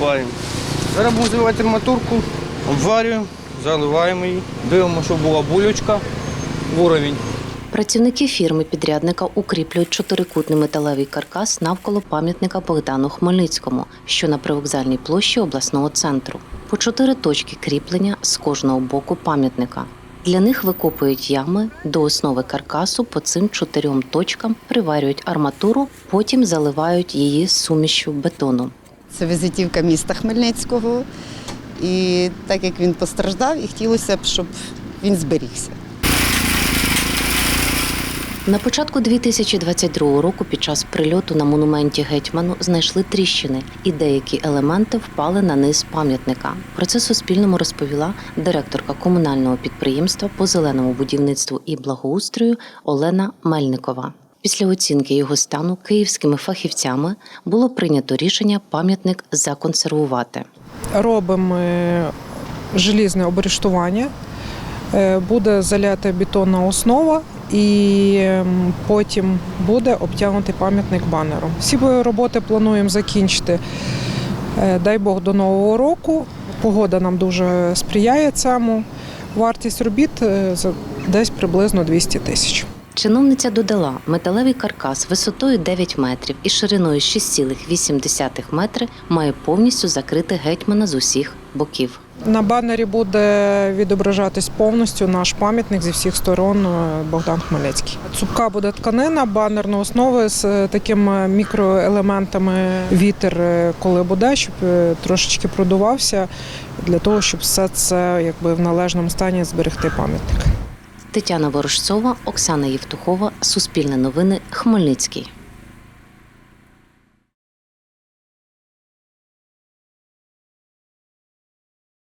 засипаємо. Зараз будемо заливати арматурку, обварюємо, заливаємо її, дивимося, щоб була булючка в уровень. Працівники фірми-підрядника укріплюють чотирикутний металевий каркас навколо пам'ятника Богдану Хмельницькому, що на привокзальній площі обласного центру. По чотири точки кріплення з кожного боку пам'ятника. Для них викопують ями до основи каркасу по цим чотирьом точкам, приварюють арматуру, потім заливають її сумішю бетону. Це візитівка міста Хмельницького. І так як він постраждав, і хотілося б, щоб він зберігся. На початку 2022 року під час прильоту на монументі гетьману знайшли тріщини, і деякі елементи впали на низ пам'ятника. Про це Суспільному розповіла директорка комунального підприємства по зеленому будівництву і благоустрою Олена Мельникова. Після оцінки його стану київськими фахівцями було прийнято рішення пам'ятник законсервувати. робимо желізне обрештування, е, буде залята бетонна основа і ем, потім буде обтягнутий пам'ятник банером. Всі роботи плануємо закінчити, е, дай Бог, до Нового року. Погода нам дуже сприяє цьому. Вартість робіт е, десь приблизно 200 тисяч. Чиновниця додала, металевий каркас висотою 9 метрів і шириною 6,8 метри має повністю закрити гетьмана з усіх боків. На банері буде відображатись повністю наш пам'ятник зі всіх сторон е, Богдан Хмельницький. Цупка буде тканина, банерна основа з е, такими мікроелементами вітер, е, коли буде, щоб трошечки продувався, для того, щоб все це якби в належному стані зберегти пам'ятник. Тетяна Ворожцова, Оксана Євтухова, Суспільне новини, Хмельницький.